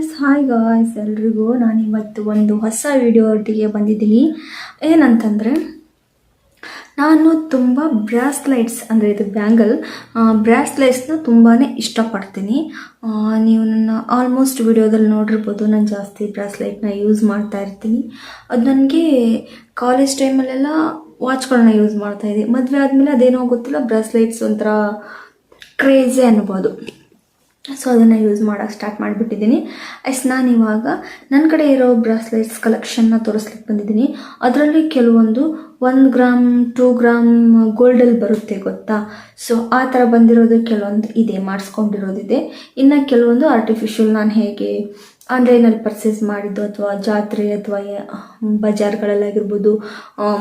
Yes hi guys ಎಲ್ರಿಗೂ. ನಾನು ಇವತ್ತು ಒಂದು ಹೊಸ ವಿಡಿಯೋ ಒಟ್ಟಿಗೆ ಬಂದಿದ್ದೀನಿ. ಏನಂತಂದರೆ, ನಾನು ತುಂಬ ಬ್ರಾಸ್ಲೈಟ್ಸ್ ಅಂದರೆ ಇದು ಬ್ಯಾಂಗಲ್ ಬ್ರಾಸ್ಲೈಟ್ಸ್ನ ತುಂಬಾ ಇಷ್ಟಪಡ್ತೀನಿ. ನೀವು ನನ್ನ ಆಲ್ಮೋಸ್ಟ್ ವಿಡಿಯೋದಲ್ಲಿ ನೋಡಿರ್ಬೋದು, ನಾನು ಜಾಸ್ತಿ ಬ್ರಾಸ್ಲೈಟ್ನ ಯೂಸ್ ಮಾಡ್ತಾ ಇರ್ತೀನಿ. ಅದು ನನಗೆ ಕಾಲೇಜ್ ಟೈಮಲ್ಲೆಲ್ಲ ವಾಚ್ಗಳನ್ನ ಯೂಸ್ ಮಾಡ್ತಾ ಇದ್ದೀನಿ ಮದುವೆ ಆದಮೇಲೆ ಅದೇನೋ ಗೊತ್ತಿಲ್ಲ ಬ್ರಾಸ್ಲೈಟ್ಸ್ ಒಂಥರ ಕ್ರೇಜೇ ಅನ್ಬೋದು. ಸೊ ಅದನ್ನು ಯೂಸ್ ಮಾಡೋಕ್ಕೆ ಸ್ಟಾರ್ಟ್ ಮಾಡಿಬಿಟ್ಟಿದ್ದೀನಿ. ಎಸ್ ನಾನು ಇವಾಗ ನನ್ನ ಕಡೆ ಇರೋ ಬ್ರಾಸ್ಲೆಟ್ಸ್ ಕಲೆಕ್ಷನ್ನ ತೋರಿಸ್ಲಿಕ್ಕೆ ಬಂದಿದ್ದೀನಿ. ಅದರಲ್ಲಿ ಕೆಲವೊಂದು ಒಂದು ಗ್ರಾಮ್ ಟೂ ಗ್ರಾಮ್ ಗೋಲ್ಡಲ್ಲಿ ಬರುತ್ತೆ ಗೊತ್ತಾ? ಸೊ ಆ ಥರ ಬಂದಿರೋದು ಕೆಲವೊಂದು ಇದೆ, ಮಾಡಿಸ್ಕೊಂಡಿರೋದಿದೆ. ಇನ್ನು ಕೆಲವೊಂದು ಆರ್ಟಿಫಿಷಿಯಲ್ ನಾನು ಹೇಗೆ ಆನ್ಲೈನಲ್ಲಿ ಪರ್ಚೇಸ್ ಮಾಡಿದ್ದು ಅಥವಾ ಜಾತ್ರೆ ಅಥವಾ ಬಜಾರ್ಗಳಲ್ಲಾಗಿರ್ಬೋದು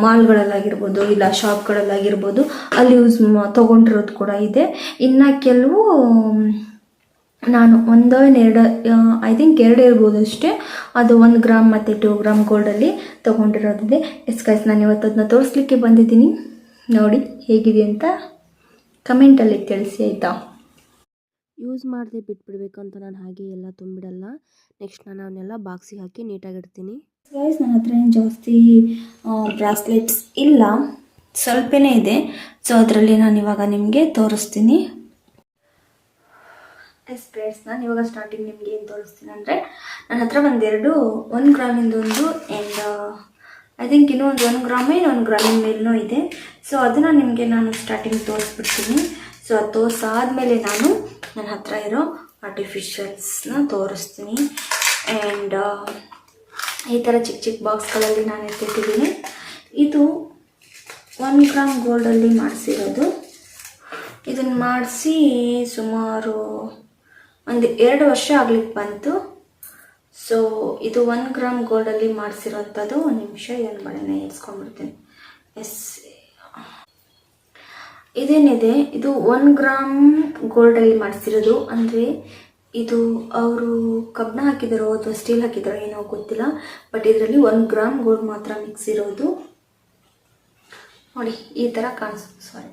ಮಾಲ್ಗಳಲ್ಲಾಗಿರ್ಬೋದು ಇಲ್ಲ ಶಾಪ್ಗಳಲ್ಲಾಗಿರ್ಬೋದು ಅಲ್ಲಿ ಯೂಸ್ ತೊಗೊಂಡಿರೋದು ಕೂಡ ಇದೆ. ಇನ್ನು ಕೆಲವು ನಾನು ಒಂದೋ ಎರಡು ಐ ಥಿಂಕ್ ಎರಡು ಇರ್ಬೋದು ಅಷ್ಟೇ. ಅದು ಒಂದು ಗ್ರಾಮ್ ಮತ್ತು ಟೂ ಗ್ರಾಮ್ ಗೋಲ್ಡಲ್ಲಿ ತೊಗೊಂಡಿರೋದಿದೆ ಎಸ್ ಗೈಸ್ ನಾನು ಇವತ್ತು ಅದನ್ನ ತೋರಿಸ್ಲಿಕ್ಕೆ ಬಂದಿದ್ದೀನಿ. ನೋಡಿ ಹೇಗಿದೆ ಅಂತ ಕಮೆಂಟಲ್ಲಿ ತಿಳಿಸಿ ಆಯಿತಾ? ಯೂಸ್ ಮಾಡದೆ ಬಿಟ್ಬಿಡ್ಬೇಕು ಅಂತ ನಾನು ಹಾಗೆ ಎಲ್ಲ ತುಂಬಿಡಲ್ಲ. ನೆಕ್ಸ್ಟ್ ನಾನು ಅವನ್ನೆಲ್ಲ ಬಾಕ್ಸಿಗೆ ಹಾಕಿ ನೀಟಾಗಿಡ್ತೀನಿ ಗೈಸ್ ನನ್ನ ಹತ್ರ ಏನು ಜಾಸ್ತಿ ಬ್ರಾಸ್ಲೆಟ್ಸ್ ಇಲ್ಲ. ಸ್ವಲ್ಪನೇ ಇದೆ. ಸೊ ಅದರಲ್ಲಿ ನಾನು ಇವಾಗ ನಿಮಗೆ ತೋರಿಸ್ತೀನಿ. ಎಸ್ ಪ್ಲೇಟ್ಸ್ ನಾನು ಇವಾಗ ಸ್ಟಾರ್ಟಿಂಗ್ ನಿಮಗೆ ಏನು ತೋರಿಸ್ತೀನಿ ಅಂದರೆ ನನ್ನ ಹತ್ರ ಒಂದೆರಡು ಒಂದು ಗ್ರಾಮಿಂದ ಒಂದು ಆ್ಯಂಡ್ ಐ ಥಿಂಕ್ ಇನ್ನೂ ಒಂದು ಒಂದು ಗ್ರಾಮೇ ಒಂದು ಗ್ರಾಮಿನ ಮೇಲೂ ಇದೆ. ಸೊ ಅದನ್ನು ನಿಮಗೆ ನಾನು ಸ್ಟಾರ್ಟಿಂಗ್ ತೋರಿಸ್ಬಿಡ್ತೀನಿ. ಸೊ ಅದು ತೋರಿಸಾದ್ಮೇಲೆ ನಾನು ನನ್ನ ಹತ್ರ ಇರೋ ಆರ್ಟಿಫಿಷಿಯಲ್ಸ್ನ ತೋರಿಸ್ತೀನಿ. ಆ್ಯಂಡ್ ಈ ಥರ ಚಿಕ್ಕ ಚಿಕ್ಕ ಬಾಕ್ಸ್ಗಳಲ್ಲಿ ನಾನು ಎತ್ತಿಟ್ಟಿದ್ದೀನಿ. ಇದು ಒನ್ ಗ್ರಾಮ್ ಗೋಲ್ಡಲ್ಲಿ ಮಾಡಿಸಿರೋದು. ಇದನ್ನು ಮಾಡಿಸಿ ಸುಮಾರು ಒಂದು ಎರಡು ವರ್ಷ ಆಗ್ಲಿಕ್ಕೆ ಬಂತು. ಸೊ ಇದು ಒನ್ ಗ್ರಾಮ್ ಗೋಲ್ಡಲ್ಲಿ ಮಾಡಿಸಿರೋಂಥದ್ದು ಒಂದು ನಿಮಿಷ ಎರಡು ಬಳೆನ ಇರಿಸ್ಕೊಂಡ್ಬಿಡ್ತೀನಿ ಎಸ್. ಇದೇನಿದೆ? ಇದು ಒನ್ ಗ್ರಾಮ್ ಗೋಲ್ಡಲ್ಲಿ ಮಾಡಿಸಿರೋದು. ಅಂದರೆ ಇದು ಅವರು ಕಬ್ಬಣ ಹಾಕಿದಾರೋ ಅಥವಾ ಸ್ಟೀಲ್ ಹಾಕಿದಾರೋ ಏನೋ ಗೊತ್ತಿಲ್ಲ. ಬಟ್ ಇದರಲ್ಲಿ ಒನ್ ಗ್ರಾಮ್ ಗೋಲ್ಡ್ ಮಾತ್ರ ಮಿಕ್ಸ್ ಇರೋದು. ನೋಡಿ, ಈ ಥರ ಕಾಣಿಸ್ತು ಸಾರಿ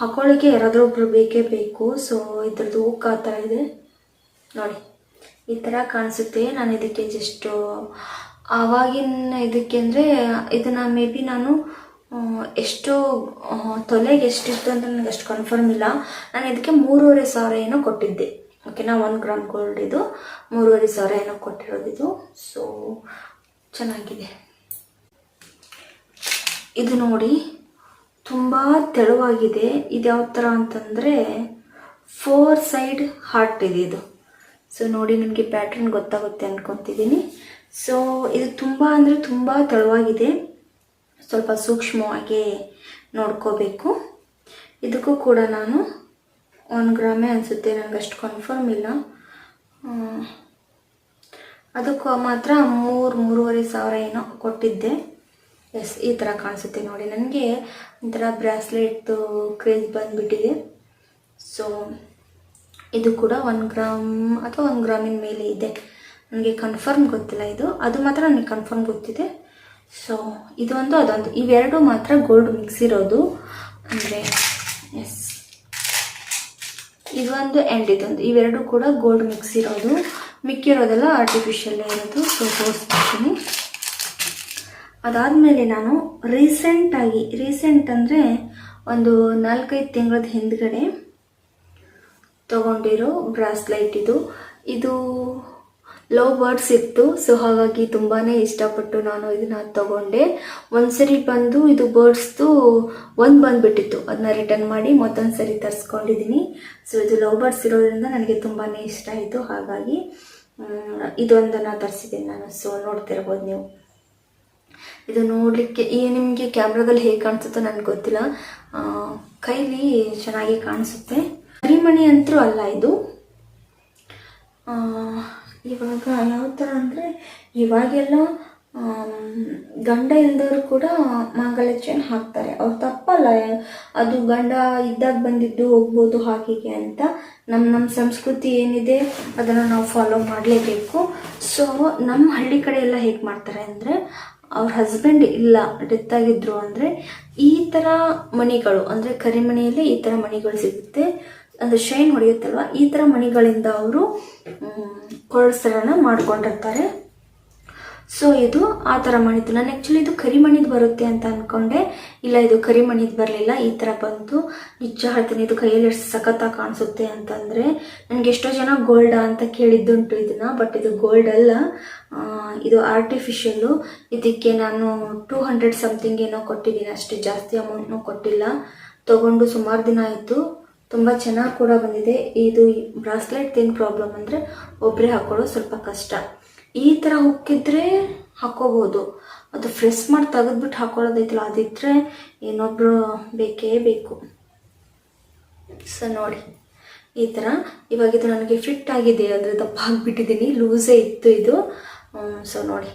ಹಾಕೊಳ್ಳಿಕ್ಕೆ ಯಾರಾದರೂ ಬೇಕೇ ಬೇಕು ಸೊ ಇದ್ರದ್ದು ಉಕ್ಕ ಆ ಥರ ಇದೆ. ನೋಡಿ, ಈ ಥರ ಕಾಣಿಸುತ್ತೆ. ನಾನು ಇದಕ್ಕೆ ಜಸ್ಟು ಆವಾಗಿನ ಇದಕ್ಕೆ ಅಂದರೆ ಇದನ್ನು ಮೇ ಬಿ ನಾನು ಎಷ್ಟು ತೊಲೆಗೆ ಎಷ್ಟಿತ್ತು ಅಂತ ನನಗೆ ಅಷ್ಟು ಕನ್ಫರ್ಮ್ ಇಲ್ಲ. ನಾನು ಇದಕ್ಕೆ ಮೂರುವರೆ ಸಾವಿರ ಏನೋ ಕೊಟ್ಟಿದ್ದೆ. ಓಕೆನಾ ಒನ್ ಗ್ರಾಮ್ ಗೋಲ್ಡ್ ಇದು, ಮೂರುವರೆ ಸಾವಿರ ಏನೋ ಕೊಟ್ಟಿರೋದಿದು ಸೊ ಚೆನ್ನಾಗಿದೆ. ಇದು ನೋಡಿ ತುಂಬ ತೆಳುವಾಗಿದೆ. ಇದು ಯಾವ ಥರ ಅಂತಂದರೆ ಫೋರ್ ಸೈಡ್ ಹಾರ್ಟ್ ಇದೆ ಇದು. ಸೊ ನೋಡಿ ನಿಮಗೆ ಪ್ಯಾಟ್ರನ್ ಗೊತ್ತಾಗುತ್ತೆ ಅಂದ್ಕೊತಿದ್ದೀನಿ ಸೊ ಇದು ತುಂಬ ಅಂದರೆ ತುಂಬ ತೆಳುವಾಗಿದೆ. ಸ್ವಲ್ಪ ಸೂಕ್ಷ್ಮವಾಗಿ ನೋಡ್ಕೋಬೇಕು. ಇದಕ್ಕೂ ಕೂಡ ನಾನು ಒಂದು ಗ್ರಾಮೇ ಅನಿಸುತ್ತೆ ನನಗೆ ಅಷ್ಟು ಕನ್ಫರ್ಮ್ ಇಲ್ಲ. ಅದಕ್ಕೂ ಮಾತ್ರ ಮೂರು, ಮೂರುವರೆ ಸಾವಿರ ಏನೋ ಕೊಟ್ಟಿದ್ದೆ. ಎಸ್, ಈ ಥರ ಕಾಣಿಸುತ್ತೆ ನೋಡಿ. ನನಗೆ ಒಂಥರ ಬ್ರಾಸ್ಲೆಟ್ದು ಕ್ರೇಜ್ ಬಂದುಬಿಟ್ಟಿದೆ. ಸೊ ಇದು ಕೂಡ ಒನ್ ಗ್ರಾಮ್ ಅಥವಾ ಒಂದು ಗ್ರಾಮಿನ ಮೇಲೆ ಇದೆ. ನನಗೆ ಕನ್ಫರ್ಮ್ ಗೊತ್ತಿಲ್ಲ ಇದು. ಅದು ಮಾತ್ರ ನನಗೆ ಕನ್ಫರ್ಮ್ ಗೊತ್ತಿದೆ. ಸೊ ಇದೊಂದು ಅದೊಂದು. ಇವೆರಡು ಮಾತ್ರ ಗೋಲ್ಡ್ ಮಿಕ್ಸ್ ಇರೋದು. ಅಂದರೆ, ಎಸ್. ಇದೊಂದು ಆ್ಯಂಡ್ ಇದೊಂದು. ಇವೆರಡು ಕೂಡ ಗೋಲ್ಡ್ ಮಿಕ್ಸ್ ಇರೋದು. ಮಿಕ್ಕಿರೋದೆಲ್ಲ ಆರ್ಟಿಫಿಷಿಯಲ್ ಇರೋದು. ಸೊ ತೋರಿಸ್ಬಿಡ್ತೀನಿ ಅದಾದಮೇಲೆ ನಾನು ರೀಸೆಂಟಾಗಿ ರೀಸೆಂಟ್ ಅಂದರೆ ಒಂದು ನಾಲ್ಕೈದು ತಿಂಗಳದ ಹಿಂದ್ಗಡೆ ತಗೊಂಡಿರೋ ಬ್ರಾಸ್ಲೈಟ್ ಇದು. ಇದು ಲವ್ ಬರ್ಡ್ಸ್ ಇತ್ತು, ಸೊ ಹಾಗಾಗಿ ತುಂಬಾ ಇಷ್ಟಪಟ್ಟು ನಾನು ಇದನ್ನ ತಗೊಂಡೆ. ಒಂದ್ಸರಿ ಬಂದು ಇದು ಬರ್ಡ್ಸ್ದು ಒಂದು ಬಂದುಬಿಟ್ಟಿತ್ತು. ಅದನ್ನ ರಿಟರ್ನ್ ಮಾಡಿ ಮತ್ತೊಂದು ಸರಿ ತರಿಸ್ಕೊಂಡಿದ್ದೀನಿ ಸೊ ಇದು ಲವ್ ಬರ್ಡ್ಸ್ ಇರೋದ್ರಿಂದ ನನಗೆ ತುಂಬಾ ಇಷ್ಟ ಆಯಿತು. ಹಾಗಾಗಿ ಇದೊಂದನ್ನು ತರಿಸಿದ್ದೀನಿ ನಾನು. ಸೊ ನೋಡ್ತಿರ್ಬೋದು ನೀವು. ಇದು ನೋಡಲಿಕ್ಕೆ ಈ ನಿಮಗೆ ಕ್ಯಾಮ್ರಾದಲ್ಲಿ ಹೇಗೆ ಕಾಣಿಸುತ್ತೋ ನನಗೆ ಗೊತ್ತಿಲ್ಲ. ಕೈಲಿ ಚೆನ್ನಾಗಿ ಕಾಣಿಸುತ್ತೆ. ಕರಿಮಣಿ ಅಂತೂ ಅಲ್ಲ ಇದು. ಇವಾಗ ಯಾವ ಥರ ಅಂದರೆ, ಇವಾಗೆಲ್ಲ ಗಂಡ ಇಲ್ದವರು ಕೂಡ ಮಾಂಗಲ್ಯ ಹಾಕ್ತಾರೆ. ಅವ್ರು ತಪ್ಪಲ್ಲ, ಅದು ಗಂಡ ಇದ್ದಾಗ ಬಂದಿದ್ದು ಹೋಗ್ಬೋದು ಹಾಗೆ ಅಂತ. ನಮ್ಮ ನಮ್ಮ ಸಂಸ್ಕೃತಿ ಏನಿದೆ, ಅದನ್ನು ನಾವು ಫಾಲೋ ಮಾಡಲೇಬೇಕು. ಸೊ ನಮ್ಮ ಹಳ್ಳಿ ಕಡೆ ಎಲ್ಲ ಹೇಗೆ ಮಾಡ್ತಾರೆ ಅಂದರೆ ಅವ್ರ ಹಸ್ಬೆಂಡ್ ಇಲ್ಲ ಡೆತ್ ಆಗಿದ್ರು ಅಂದರೆ ಈ ಥರ ಮಣಿಗಳು, ಅಂದರೆ ಕರಿಮಣಿಯಲ್ಲಿ ಈ ಥರ ಮಣಿಗಳು ಸಿಗುತ್ತೆ. ಅಂದರೆ ಶೈನ್ ಹೊಡೆಯುತ್ತಲ್ವ? ಈ ಥರ ಮಣಿಗಳಿಂದ ಅವರು ಕೊಳಸರನ್ನ ಮಾಡ್ಕೊಂಡಿರ್ತಾರೆ. ಸೊ ಇದು ಆ ಥರ ಮಣಿತು ನಾನು ಆ್ಯಕ್ಚುಲಿ ಇದು ಕರಿಮಣಿದು ಬರುತ್ತೆ ಅಂತ ಅಂದ್ಕೊಂಡೆ ಇಲ್ಲ, ಇದು ಕರಿಮಣಿದು ಬರಲಿಲ್ಲ, ಈ ಥರ ಬಂತು. ನಿಜ ಹೇಳ್ತೀನಿ, ಇದು ಕೈಯಲ್ಲಿ ಎಷ್ಟು ಸಖತ್ತಾಗಿ ಕಾಣಿಸುತ್ತೆ ಅಂತಂದರೆ, ನನಗೆ ಎಷ್ಟೋ ಜನ ಗೋಲ್ಡಾ ಅಂತ ಕೇಳಿದ್ದುಂಟು ಇದನ್ನು ಬಟ್ ಇದು ಗೋಲ್ಡ್ ಅಲ್ಲ. ಇದು ಆರ್ಟಿಫಿಷಿಯಲ್ಲು ಇದಕ್ಕೆ ನಾನು ಟೂ ಹಂಡ್ರೆಡ್ ಸಮಥಿಂಗ್ ಏನೋ ಕೊಟ್ಟಿದ್ದೀನಿ. ಅಷ್ಟು ಜಾಸ್ತಿ ಅಮೌಂಟ್ನೂ ಕೊಟ್ಟಿಲ್ಲ. ತೊಗೊಂಡು ಸುಮಾರು ದಿನ ಆಯಿತು. ತುಂಬ ಚೆನ್ನಾಗಿ ಕೂಡ ಬಂದಿದೆ. ಇದು ಬ್ರಾಸ್ಲೆಟ್ ಏನು ಪ್ರಾಬ್ಲಮ್ ಅಂದರೆ ಒಬ್ಬರೇ ಹಾಕ್ಕೊಳ್ಳೋದು ಸ್ವಲ್ಪ ಕಷ್ಟ. ಈ ಥರ ಹುಕ್ಕಿದ್ರೆ ಹಾಕ್ಕೋಬೋದು ಅದು ಫ್ರೆಸ್ ಮಾಡಿ ತೆಗೆದ್ಬಿಟ್ಟು ಹಾಕೊಳ್ಳೋದೈತಲ್ಲ ಅದಿದ್ರೆ ಇನ್ನೊಬ್ರು ಬೇಕೇ ಬೇಕು. ಸೊ ನೋಡಿ. ಈ ಥರ ಇವಾಗ ಇದು ನನಗೆ ಫಿಟ್ ಆಗಿದೆ. ಅಂದರೆ ದಪ್ಪ ಆಗಿಬಿಟ್ಟಿದ್ದೀನಿ ಲೂಸೇ ಇತ್ತು ಇದು. ಸೊ ನೋಡಿ,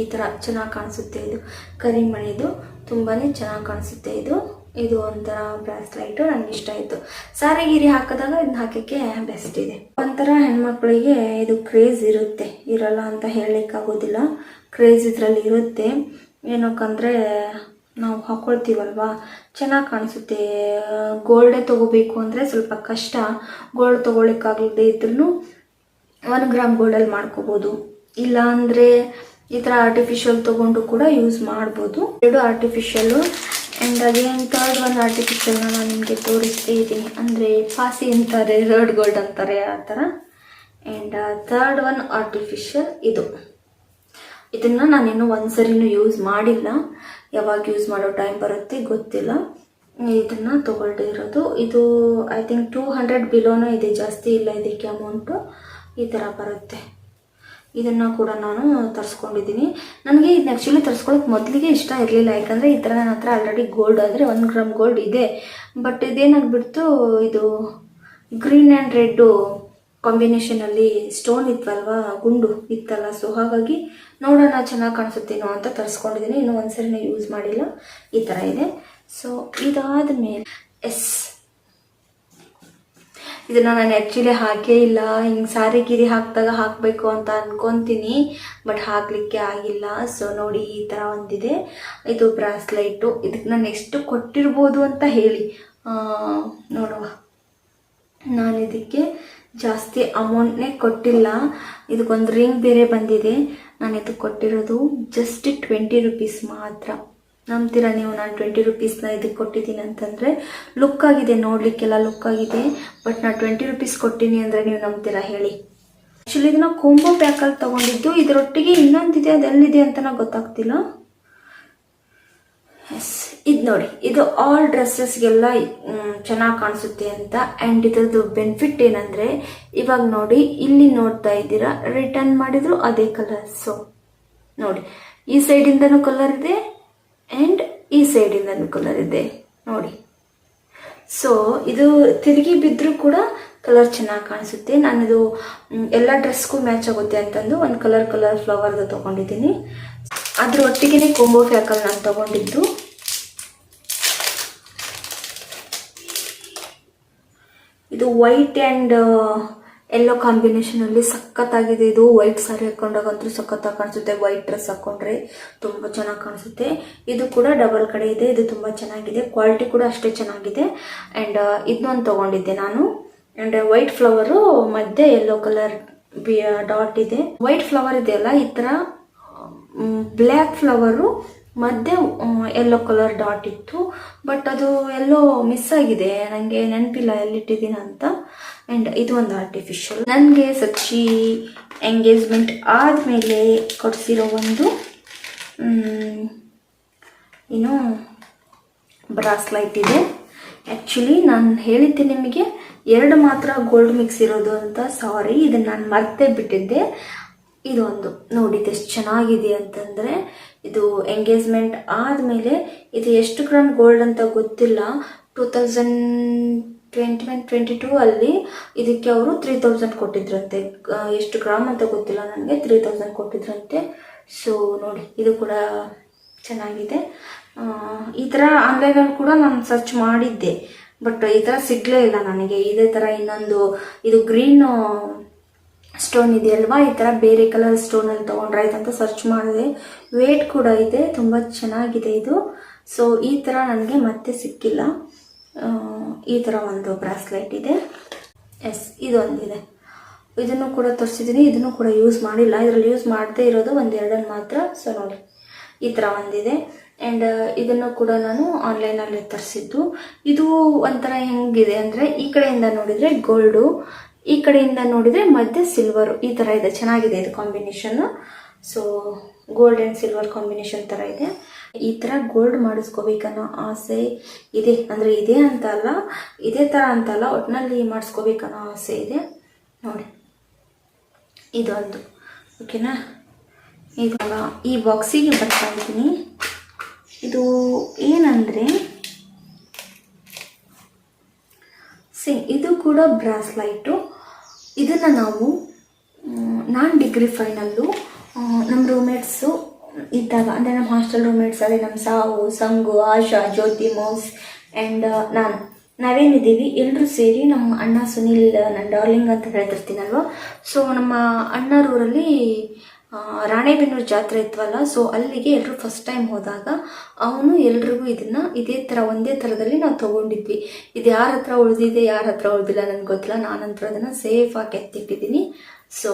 ಈ ಥರ ಚೆನ್ನಾಗಿ ಕಾಣಿಸುತ್ತೆ ಇದು. ಕರಿಮಣಿದು ತುಂಬಾ ಚೆನ್ನಾಗಿ ಕಾಣಿಸುತ್ತೆ ಇದು. ಇದು ಒಂಥರ ಬ್ರಾಸ್ಲೈಟು ನನಗೆ ಇಷ್ಟ ಆಯಿತು. ಸಾರಿ ಗಿರಿ ಹಾಕಿದಾಗ ಇದನ್ನ ಹಾಕೋಕ್ಕೆ ಬೆಸ್ಟ್ ಇದೆ. ಒಂಥರ ಹೆಣ್ಮಕ್ಳಿಗೆ ಇದು ಕ್ರೇಜ್ ಇರುತ್ತೆ. ಇರಲ್ಲ ಅಂತ ಹೇಳಲಿಕ್ಕಾಗೋದಿಲ್ಲ. ಕ್ರೇಜ್ ಇದರಲ್ಲಿ ಇರುತ್ತೆ. ಏನಕ್ಕಂದರೆ ನಾವು ಹಾಕ್ಕೊಳ್ತೀವಲ್ವಾ ಚೆನ್ನಾಗಿ ಕಾಣಿಸುತ್ತೆ. ಗೋಲ್ಡೇ ತೊಗೋಬೇಕು ಅಂದರೆ ಸ್ವಲ್ಪ ಕಷ್ಟ. ಗೋಲ್ಡ್ ತೊಗೊಳಕ್ಕಾಗದೇ ಇದ್ರೂ ಒನ್ ಗ್ರಾಮ್ ಗೋಲ್ಡಲ್ಲಿ ಮಾಡ್ಕೋಬೋದು. ಇಲ್ಲ ಈ ಥರ ಆರ್ಟಿಫಿಷಿಯಲ್ ತಗೊಂಡು ಕೂಡ ಯೂಸ್ ಮಾಡ್ಬೋದು. ಎರಡು artificial and again third one ಆರ್ಟಿಫಿಷಿಯಲ್ನ ನಾನು ನಿಮಗೆ ತೋರಿಸ್ತಾ ಇದ್ದೀನಿ. ಅಂದರೆ ಫಾಸಿ ಅಂತಾರೆ ರೆಡ್ ಗೋಲ್ಡ್ ಅಂತಾರೆ ಆ ಥರ ಆ್ಯಂಡ್ ಥರ್ಡ್ ಒನ್ ಆರ್ಟಿಫಿಷಿಯಲ್ ಇದು. ಇದನ್ನು ನಾನಿನ್ನೂ ಒಂದ್ಸರಿನೂ ಯೂಸ್ ಮಾಡಿಲ್ಲ. ಯಾವಾಗ ಯೂಸ್ ಮಾಡೋ ಟೈಮ್ ಬರುತ್ತೆ ಗೊತ್ತಿಲ್ಲ. ಇದನ್ನು ತೊಗೊಳ್ದಿರೋದು ಇದು ಐ ಥಿಂಕ್ ಟೂ ಹಂಡ್ರೆಡ್ ಬಿಲೋನೂ ಇದೆ. ಜಾಸ್ತಿ ಇಲ್ಲ ಇದಕ್ಕೆ ಅಮೌಂಟು ಈ ಥರ ಬರುತ್ತೆ. ಇದನ್ನು ಕೂಡ ನಾನು ತರಿಸ್ಕೊಂಡಿದ್ದೀನಿ. ನನಗೆ ಇದನ್ನ ಆ್ಯಕ್ಚುಲಿ ತರಿಸ್ಕೊಳ್ಳೋಕೆ ಮೊದಲಿಗೆ ಇಷ್ಟ ಇರಲಿಲ್ಲ. ಯಾಕಂದರೆ ಈ ಥರ ನನ್ನ ಹತ್ರ ಆಲ್ರೆಡಿ ಗೋಲ್ಡ್ ಆದರೆ ಒಂದು ಗ್ರಾಮ್ ಗೋಲ್ಡ್ ಇದೆ. ಬಟ್ ಇದೇನಾಗ್ಬಿಡ್ತು, ಇದು ಗ್ರೀನ್ ಆ್ಯಂಡ್ ರೆಡ್ಡು ಕಾಂಬಿನೇಷನಲ್ಲಿ ಸ್ಟೋನ್ ಇತ್ತಲ್ವ ಗುಂಡು ಇತ್ತಲ್ಲ. ಸೊ ಹಾಗಾಗಿ ನೋಡೋಣ ಚೆನ್ನಾಗಿ ಕಾಣಿಸುತ್ತೇನೋ ಅಂತ ತರಿಸ್ಕೊಂಡಿದ್ದೀನಿ. ಇನ್ನೂ ಒಂದ್ಸರಿನೂ ಯೂಸ್ ಮಾಡಿಲ್ಲ. ಈ ಥರ ಇದೆ. ಸೊ ಇದಾದ ಮೇಲೆ ಎಸ್ ಇದನ್ನು ನಾನು ಆ್ಯಕ್ಚುಲಿ ಹಾಕೇ ಇಲ್ಲ. ಹಿಂಗೆ ಸಾರಿ ಗಿರಿ ಹಾಕಿದಾಗ ಹಾಕಬೇಕು ಅಂತ ಅಂದ್ಕೊತೀನಿ ಬಟ್ ಹಾಕಲಿಕ್ಕೆ ಆಗಿಲ್ಲ. ಸೊ ನೋಡಿ ಈ ಥರ ಒಂದಿದೆ. ಇದು ಬ್ರಾಸ್ಲೈಟು. ಇದಕ್ಕೆ ನಾನು ಎಷ್ಟು ಕೊಟ್ಟಿರ್ಬೋದು ಅಂತ ಹೇಳಿ. ನೋಡುವ. ನಾನು ಇದಕ್ಕೆ ಜಾಸ್ತಿ ಅಮೌಂಟ್ನೇ ಕೊಟ್ಟಿಲ್ಲ. ಇದಕ್ಕೊಂದು ರಿಂಗ್ ಬೇರೆ ಬಂದಿದೆ. ನಾನು ಇದಕ್ಕೆ ಕೊಟ್ಟಿರೋದು ಜಸ್ಟ್ ಟ್ವೆಂಟಿ ರುಪೀಸ್ ಮಾತ್ರ. ನಂಬ್ತೀರಾ ನೀವು? ನಾನು ಟ್ವೆಂಟಿ ರುಪೀಸ್ನ ಇದಕ್ಕೆ ಕೊಟ್ಟಿದ್ದೀನಿ ಅಂತಂದರೆ ಲುಕ್ ಆಗಿದೆ, ನೋಡಲಿಕ್ಕೆಲ್ಲ ಲುಕ್ ಆಗಿದೆ ಬಟ್ ನಾನು ಟ್ವೆಂಟಿ ರುಪೀಸ್ ಕೊಟ್ಟಿನಿ ಅಂದರೆ ನೀವು ನಂಬ್ತೀರಾ? ಹೇಳಿ. ಆ್ಯಕ್ಚುಲಿ ಇದನ್ನ ಕೋಂಬೋ ಪ್ಯಾಕಲ್ಲಿ ತೊಗೊಂಡಿದ್ದು, ಇದರೊಟ್ಟಿಗೆ ಇನ್ನೊಂದಿದೆ, ಅದೆಲ್ಲಿದೆ ಅಂತ ನಂಗೆ ಗೊತ್ತಾಗ್ತಿಲ್ಲ. ಎಸ್ ಇದು ನೋಡಿ. ಇದು ಆಲ್ ಡ್ರೆಸ್ಸಸ್ಗೆಲ್ಲ ಚೆನ್ನಾಗಿ ಕಾಣಿಸುತ್ತೆ ಅಂತ. ಆ್ಯಂಡ್ ಇದರದ್ದು ಬೆನಿಫಿಟ್ ಏನಂದರೆ, ಇವಾಗ ನೋಡಿ, ಇಲ್ಲಿ ನೋಡ್ತಾ ಇದ್ದೀರಾ ರಿಟರ್ನ್ ಮಾಡಿದ್ರು ಅದೇ ಕಲರ್ಸು ನೋಡಿ. ಈ ಸೈಡಿಂದನೂ ಕಲರ್ ಇದೆ ಆ್ಯಂಡ್ ಈ ಸೈಡಿಂದನೂ ಕಲರ್ ಇದೆ. ನೋಡಿ. ಸೊ ಇದು ತಿರುಗಿ ಬಿದ್ದರೂ ಕೂಡ ಕಲರ್ ಚೆನ್ನಾಗಿ ಕಾಣಿಸುತ್ತೆ. ನಾನಿದು ಎಲ್ಲ ಡ್ರೆಸ್ಗೂ ಮ್ಯಾಚ್ ಆಗುತ್ತೆ ಅಂತಂದು ಒಂದು ಕಲರ್ ಕಲರ್ ಫ್ಲವರ್ದು ತೊಗೊಂಡಿದ್ದೀನಿ. ಅದ್ರ ಒಟ್ಟಿಗೆ ಕೊಂಬೋ ಫ್ಯಾಕಲ್ ನಾನು ತೊಗೊಂಡಿದ್ದು. ಇದು ವೈಟ್ ಆ್ಯಂಡ್ ಎಲ್ಲೋ ಕಾಂಬಿನೇಷನಲ್ಲಿ ಸಖತ್ತಾಗಿದೆ. ಇದು ವೈಟ್ ಸಾರಿ ಹಾಕೊಂಡಾಗಂತೂ ಸಖತ್ತಾಗಿ ಕಾಣಿಸುತ್ತೆ. ವೈಟ್ ಡ್ರೆಸ್ ಹಾಕೊಂಡ್ರೆ ತುಂಬಾ ಚೆನ್ನಾಗಿ ಕಾಣಿಸುತ್ತೆ. ಇದು ಕೂಡ ಡಬಲ್ ಕಡೆ ಇದೆ. ಇದು ತುಂಬಾ ಚೆನ್ನಾಗಿದೆ. ಕ್ವಾಲಿಟಿ ಕೂಡ ಅಷ್ಟೇ ಚೆನ್ನಾಗಿದೆ. ಅಂಡ್ ಇದನ್ನೊಂದು ತಗೊಂಡಿದ್ದೆ ನಾನು. ಅಂಡ್ ವೈಟ್ ಫ್ಲವರು ಮಧ್ಯೆ ಯೆಲ್ಲೋ ಕಲರ್ ಡಾಟ್ ಇದೆ. ವೈಟ್ ಫ್ಲವರ್ ಇದೆಯಲ್ಲ, ಈ ತರ ಬ್ಲ್ಯಾಕ್ ಫ್ಲವರು ಮಧ್ಯೆ ಯೆಲ್ಲೋ ಕಲರ್ ಡಾಟ್ ಇತ್ತು. ಬಟ್ ಅದು ಎಲ್ಲೋ ಮಿಸ್ ಆಗಿದೆ. ನನಗೆ ನೆನಪಿಲ್ಲ ಎಲ್ಲಿಟ್ಟಿದ್ದೀನಿ ಅಂತ ಆ್ಯಂಡ್ ಇದು ಒಂದು ಆರ್ಟಿಫಿಷಿಯಲ್ ನನಗೆ ಸಚ್ಚಿ ಎಂಗೇಜ್ಮೆಂಟ್ ಆದಮೇಲೆ ಕೊಡಿಸಿರೋ ಒಂದು ಏನು ಬ್ರಾಸ್ಲೈಟ್ ಇದೆ. ಆ್ಯಕ್ಚುಲಿ ನಾನು ಹೇಳಿದ್ದೆ ನಿಮಗೆ, ಎರಡು ಮಾತ್ರ ಗೋಲ್ಡ್ ಮಿಕ್ಸ್ ಇರೋದು ಅಂತ ಸಾರಿ ಇದನ್ನು ನಾನು ಮರ್ತೇ ಬಿಟ್ಟಿದ್ದೆ. ಇದೊಂದು. ನೋಡಿ ಎಷ್ಟು ಚೆನ್ನಾಗಿದೆ ಅಂತಂದರೆ, ಇದು ಎಂಗೇಜ್ಮೆಂಟ್ ಆದಮೇಲೆ, ಇದು ಎಷ್ಟು ಗ್ರಾಮ್ ಗೋಲ್ಡ್ ಅಂತ ಗೊತ್ತಿಲ್ಲ. Two thousand twenty one twenty two ಅಲ್ಲಿ ಇದಕ್ಕೆ ಅವರು ತ್ರೀ ತೌಸಂಡ್ ಕೊಟ್ಟಿದ್ರಂತೆ. ಎಷ್ಟು ಗ್ರಾಮ್ ಅಂತ ಗೊತ್ತಿಲ್ಲ ನನಗೆ ತ್ರೀ ತೌಸಂಡ್ ಕೊಟ್ಟಿದ್ರಂತೆ. ಸೊ ನೋಡಿ, ಇದು ಕೂಡ ಚೆನ್ನಾಗಿದೆ. ಈ ಥರ ಆನ್ಲೈನಲ್ಲಿ ಕೂಡ ನಾನು ಸರ್ಚ್ ಮಾಡಿದ್ದೆ. ಬಟ್ ಈ ಥರ ಸಿಗಲೇ ಇಲ್ಲ ನನಗೆ. ಇದೇ ಥರ ಇನ್ನೊಂದು, ಇದು ಗ್ರೀನ್ ಸ್ಟೋನ್ ಇದೆಯಲ್ವಾ ಈ ಥರ ಬೇರೆ ಕಲರ್ ಸ್ಟೋನಲ್ಲಿ ತೊಗೊಂಡ್ರೆ ಆಯ್ತಂತ ಸರ್ಚ್ ಮಾಡಿದೆ. ವೇಟ್ ಕೂಡ ಇದೆ, ತುಂಬ ಚೆನ್ನಾಗಿದೆ ಇದು. ಸೊ ಈ ಥರ ನನಗೆ ಮತ್ತೆ ಸಿಕ್ಕಿಲ್ಲ. ಈ ಥರ ಒಂದು ಬ್ರಾಸ್ಲೆಟ್ ಇದೆ. ಎಸ್, ಇದೊಂದಿದೆ. ಇದನ್ನು ಕೂಡ ತರಿಸಿದ್ದೀನಿ ಇದನ್ನು ಕೂಡ ಯೂಸ್ ಮಾಡಿಲ್ಲ. ಇದರಲ್ಲಿ ಯೂಸ್ ಮಾಡದೇ ಇರೋದು ಒಂದು ಎರಡನ್ನು ಮಾತ್ರ. ಸೊ ನೋಡಿ. ಈ ಥರ ಒಂದಿದೆ. ಆ್ಯಂಡ್ ಇದನ್ನು ಕೂಡ ನಾನು ಆನ್ಲೈನಲ್ಲಿ ತರಿಸಿದ್ದು. ಇದು ಒಂಥರ ಹೆಂಗಿದೆ ಅಂದರೆ, ಈ ಕಡೆಯಿಂದ ನೋಡಿದರೆ ಗೋಲ್ಡು ಈ ಕಡೆಯಿಂದ ನೋಡಿದರೆ ಮತ್ತೆ ಸಿಲ್ವರು ಈ ಥರ ಇದೆ. ಚೆನ್ನಾಗಿದೆ ಇದು combination so gold and silver combination ಥರ ಇದೆ. ಈ ಥರ ಗೋಲ್ಡ್ ಮಾಡಿಸ್ಕೋಬೇಕನ್ನೋ ಆಸೆ ಇದೆ. ಅಂದರೆ ಇದೆ ಅಂತ ಅಲ್ಲ, ಇದೇ ಅಂತ ಅಲ್ಲ ಒಟ್ಟಿನಲ್ಲಿ ಮಾಡಿಸ್ಕೋಬೇಕನ್ನೋ ಆಸೆ ಇದೆ. ನೋಡಿ ಇದೊಂದು ಓಕೆನಾ ಇವಾಗ ಈ ಬಾಕ್ಸಿಗೆ ಬರ್ತಾ ಇದ್ದೀನಿ. ಇದು ಏನಂದರೆ ಸಿ ಇದು ಕೂಡ ಬ್ರಾಸ್ ಲೈಟು ಇದನ್ನು ನಾವು ನಾನ್ ಡಿಗ್ರಿ ಫೈನಲ್ಲು ನಮ್ಮ ರೂಮೇಟ್ಸು ಇದ್ದಾಗ, ಅಂದರೆ ನಮ್ಮ ಹಾಸ್ಟೆಲ್ ರೂಮ್ಮೇಟ್ಸಲ್ಲಿ ನಮ್ಮ ಸಾವು, ಸಂಗು, ಆಶಾ, ಜ್ಯೋತಿ, ಮೌಸ್ ಆ್ಯಂಡ್ ನಾನು. ನಾವೇನಿದ್ದೀವಿ? ಎಲ್ಲರೂ ಸೇರಿ ನಮ್ಮ ಅಣ್ಣ ಸುನಿಲ್ ನನ್ನ ಡಾರ್ಲಿಂಗ್ ಅಂತ ಹೇಳ್ತಿರ್ತೀನಲ್ವ? ಸೊ ನಮ್ಮ ಅಣ್ಣರೂರಲ್ಲಿ ರಾಣೆಬೆನ್ನೂರು ಜಾತ್ರೆ ಇತ್ತವಲ್ಲ ಸೊ ಅಲ್ಲಿಗೆ ಎಲ್ಲರೂ ಫಸ್ಟ್ ಟೈಮ್ ಹೋದಾಗ ಅವನು ಎಲ್ರಿಗೂ ಇದನ್ನು ಇದೇ ಥರ ಒಂದೇ ಥರದಲ್ಲಿ ನಾವು ತೊಗೊಂಡಿದ್ವಿ. ಇದು ಯಾರ ಹತ್ರ ಉಳಿದಿದೆ, ಯಾರ ಹತ್ರ ಉಳಿದಿಲ್ಲ ನನಗೆ ಗೊತ್ತಿಲ್ಲ. ನಾನಂತರ ಅದನ್ನು ಸೇಫಾಗಿ ಎತ್ತಿಟ್ಟಿದ್ದೀನಿ ಸೊ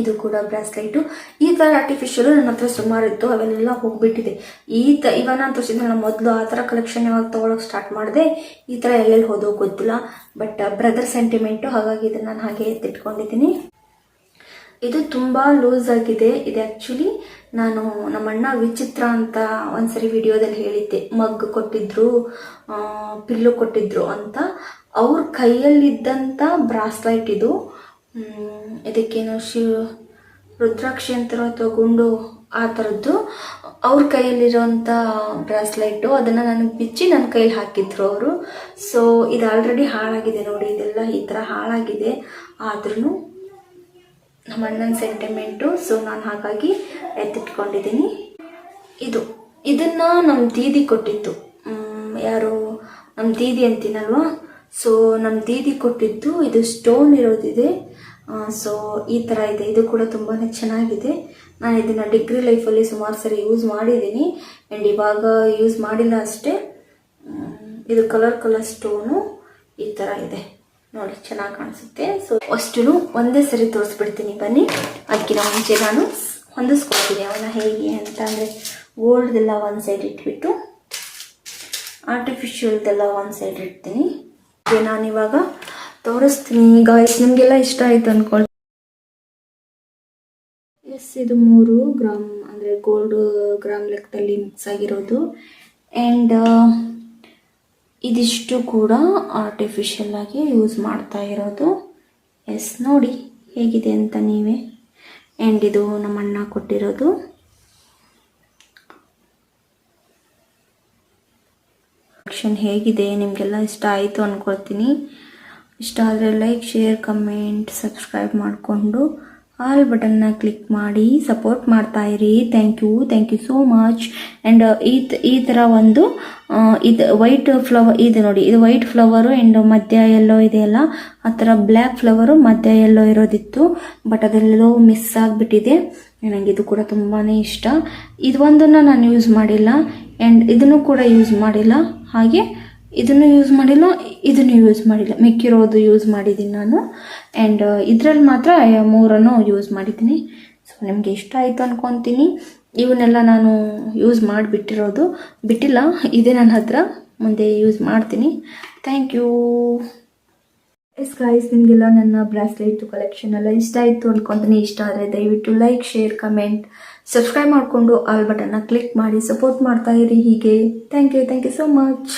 ಇದು ಕೂಡ ಬ್ರಾಸ್ಲೈಟು. ಈ ಥರ ಆರ್ಟಿಫಿಷಿಯಲು ನನ್ನ ಹತ್ರ ಸುಮಾರು ಇತ್ತು ಅವೆಲ್ಲ ಹೋಗ್ಬಿಟ್ಟಿದೆ. ಈ ತ ಇವಾಗ ನಾನು ತೋರಿಸಿದ್ನಲ್ಲ ಮೊದಲು ಆ ಥರ ಕಲೆಕ್ಷನ್ ಯಾವಾಗ ತೊಗೊಳಕ್ಕೆ ಸ್ಟಾರ್ಟ್ ಮಾಡಿದೆ, ಈ ಥರ ಎಲ್ಲೆಲ್ಲಿ ಹೋದೋ ಗೊತ್ತಿಲ್ಲ. ಬಟ್ ಬ್ರದರ್ ಸೆಂಟಿಮೆಂಟು ಹಾಗಾಗಿ ಇದನ್ನು ನಾನು ಹಾಗೆ ಎತ್ತಿಟ್ಕೊಂಡಿದ್ದೀನಿ. ಇದು ತುಂಬ ಲೂಸ್ ಆಗಿದೆ. ಇದು ಆ್ಯಕ್ಚುಲಿ ನಾನು ನಮ್ಮ ಅಣ್ಣ ವಿಚಿತ್ರ ಅಂತ ಒಂದ್ಸರಿ ವಿಡಿಯೋದಲ್ಲಿ ಹೇಳಿದ್ದೆ. ಮಗ್ ಕೊಟ್ಟಿದ್ರು ಪಿಲ್ಲು ಕೊಟ್ಟಿದ್ರು ಅಂತ. ಅವ್ರ ಕೈಯಲ್ಲಿದ್ದಂಥ ಬ್ರಾಸ್ಲೈಟ್ ಇದು. ಇದಕ್ಕೇನೋ ಶಿವ ರುದ್ರಾಕ್ಷಿ ಅಂತಾರೋ ಅಥವಾ ಗುಂಡು ಆ ಥರದ್ದು ಅವ್ರ ಕೈಯಲ್ಲಿರೋಂಥ ಬ್ರಾಸ್ಲೈಟು, ಅದನ್ನು ನನಗೆ ಬಿಚ್ಚಿ ನನ್ನ ಕೈಲಿ ಹಾಕಿದ್ರು ಅವರು. ಸೊ ಇದು ಆಲ್ರೆಡಿ ಹಾಳಾಗಿದೆ ನೋಡಿ, ಇದೆಲ್ಲ ಈ ಥರ ಹಾಳಾಗಿದೆ. ಆದ್ರೂ ನಮ್ಮ ಅಣ್ಣನ ಸೆಂಟಿಮೆಂಟು ಸೊ ನಾನು ಹಾಗಾಗಿ ಎತ್ತಿಟ್ಕೊಂಡಿದ್ದೀನಿ. ಇದು, ಇದನ್ನು ನಮ್ಮ ದೀದಿ ಕೊಟ್ಟಿತ್ತು ಯಾರು? ನಮ್ಮ ದೀದಿ ಅಂತೀನಲ್ವಾ? ಸೊ ನಮ್ಮ ದೀದಿ ಕೊಟ್ಟಿದ್ದು ಇದು ಸ್ಟೋನ್ ಇರೋದಿದೆ. ಸೊ ಈ ಥರ ಇದೆ. ಇದು ಕೂಡ ತುಂಬಾ ಚೆನ್ನಾಗಿದೆ. ನಾನು ಇದನ್ನು ಡಿಗ್ರಿ ಲೈಫಲ್ಲಿ ಸುಮಾರು ಸರಿ ಯೂಸ್ ಮಾಡಿದ್ದೀನಿ. ಆ್ಯಂಡ್ ಇವಾಗ ಯೂಸ್ ಮಾಡಿಲ್ಲ ಅಷ್ಟೇ. ಇದು ಕಲರ್ ಕಲರ್ ಸ್ಟೋನು ಈ ಥರ ಇದೆ. ನೋಡಿ, ಚೆನ್ನಾಗಿ ಕಾಣಿಸುತ್ತೆ. ಸೊ ಅಷ್ಟು ಒಂದೇ ಸರಿ ತೋರಿಸ್ಬಿಡ್ತೀನಿ. ಬನ್ನಿ. ಅದಕ್ಕಿಂತ ಮುಂಚೆ ನಾನು ಹೊಂದಿಸ್ಕೊಳ್ತೀನಿ. ಅವನ್ನ ಹೇಗೆ ಅಂತ ಅಂದರೆ ಗೋಲ್ಡ್ದೆಲ್ಲ ಒಂದು ಸೈಡ್ ಇಟ್ಬಿಟ್ಟು ಆರ್ಟಿಫಿಷಿಯಲ್ದೆಲ್ಲ ಒಂದು ಸೈಡ್ ಇಡ್ತೀನಿ. ಹಾಗೆ ಇವಾಗ ತೋರಿಸ್ತೀನಿ. ಈಗ ನಿಮಗೆಲ್ಲ ಇಷ್ಟ ಆಯಿತು ಅಂದ್ಕೊಳ್ತೀನಿ ಎಸ್ ಇದು ಮೂರು ಗ್ರಾಮ್, ಅಂದರೆ ಗೋಲ್ಡ್ ಗ್ರಾಮ್ ಲೆಕ್ಕದಲ್ಲಿ ಮಿಕ್ಸ್ ಆಗಿರೋದು. ಆ್ಯಂಡ್ ಇದಿಷ್ಟು ಕೂಡ ಆರ್ಟಿಫಿಷಿಯಲ್ ಆಗಿ ಯೂಸ್ ಮಾಡ್ತಾ ಇರೋದು. ಎಸ್ ನೋಡಿ ಹೇಗಿದೆ ಅಂತ ನೀವೇ. ಆ್ಯಂಡ್ ಇದು ನಮ್ಮ ಅಣ್ಣ ಕೊಟ್ಟಿರೋದು. ಆಕ್ಷನ್ ಹೇಗಿದೆ ನಿಮಗೆಲ್ಲ ಇಷ್ಟ ಆಯಿತು ಅಂದ್ಕೊಳ್ತೀನಿ ಇಷ್ಟ ಆದರೆ ಲೈಕ್ ಶೇರ್ ಕಮೆಂಟ್ ಸಬ್ಸ್ಕ್ರೈಬ್ ಮಾಡಿಕೊಂಡು. ಆಲ್ ಬಟನ್ನ ಕ್ಲಿಕ್ ಮಾಡಿ, ಸಪೋರ್ಟ್ ಮಾಡ್ತಾ ಇರಿ. Thank you thank you so much and ಈ ಈ ಥರ ಒಂದು ಇದು ವೈಟ್ ಫ್ಲವರ್ ಇದು ನೋಡಿ, ಇದು ವೈಟ್ ಫ್ಲವರು ಆ್ಯಂಡ್ ಮಧ್ಯ ಎಲ್ಲೋ ಇದೆಯಲ್ಲ ಆ ಥರ ಬ್ಲ್ಯಾಕ್ ಫ್ಲವರು ಮಧ್ಯ ಎಲ್ಲೋ ಇರೋದಿತ್ತು. ಬಟ್ ಅದೆಲ್ಲೋ ಮಿಸ್ ಆಗಿಬಿಟ್ಟಿದೆ. ನನಗೆ ಇದು ಕೂಡ ತುಂಬಾ ಇಷ್ಟ. ಇದು ಒಂದನ್ನು ನಾನು ಯೂಸ್ ಮಾಡಿಲ್ಲ. ಆ್ಯಂಡ್ ಇದನ್ನು ಕೂಡ ಯೂಸ್ ಮಾಡಿಲ್ಲ. ಹಾಗೆ ಇದನ್ನು ಯೂಸ್ ಮಾಡಿಲ್ಲ, ಇದನ್ನು ಯೂಸ್ ಮಾಡಿಲ್ಲ. ಮಿಕ್ಕಿರೋದು ಯೂಸ್ ಮಾಡಿದ್ದೀನಿ ನಾನು. ಆ್ಯಂಡ್ ಇದರಲ್ಲಿ ಮಾತ್ರ ಮೂರನ್ನು ಯೂಸ್ ಮಾಡಿದ್ದೀನಿ. ಸೊ ನಿಮಗೆ ಇಷ್ಟ ಆಯಿತು ಅಂದ್ಕೊತೀನಿ ಇವನ್ನೆಲ್ಲ ನಾನು ಯೂಸ್ ಮಾಡಿಬಿಟ್ಟಿರೋದು. ಬಿಟ್ಟಿಲ್ಲ, ಇದೆ ನನ್ನ ಹತ್ರ. ಮುಂದೆ ಯೂಸ್ ಮಾಡ್ತೀನಿ. ಥ್ಯಾಂಕ್ ಯು ಎಸ್ ಗಾಯ್ಸ್ ನಿಮಗೆಲ್ಲ ನನ್ನ ಬ್ರಾಸ್ಲೆಟ್ ಕಲೆಕ್ಷನ್ ಎಲ್ಲ ಇಷ್ಟ ಆಯಿತು ಅಂದ್ಕೊತೀನಿ ಇಷ್ಟ ಆದರೆ ದಯವಿಟ್ಟು ಲೈಕ್ ಶೇರ್ ಕಮೆಂಟ್ ಸಬ್ಸ್ಕ್ರೈಬ್ ಮಾಡಿಕೊಂಡು ಆಲ್ ಬಟನ್ನ ಕ್ಲಿಕ್ ಮಾಡಿ ಸಪೋರ್ಟ್ ಮಾಡ್ತಾ ಇರಿ ಹೀಗೆ. Thank you thank you so much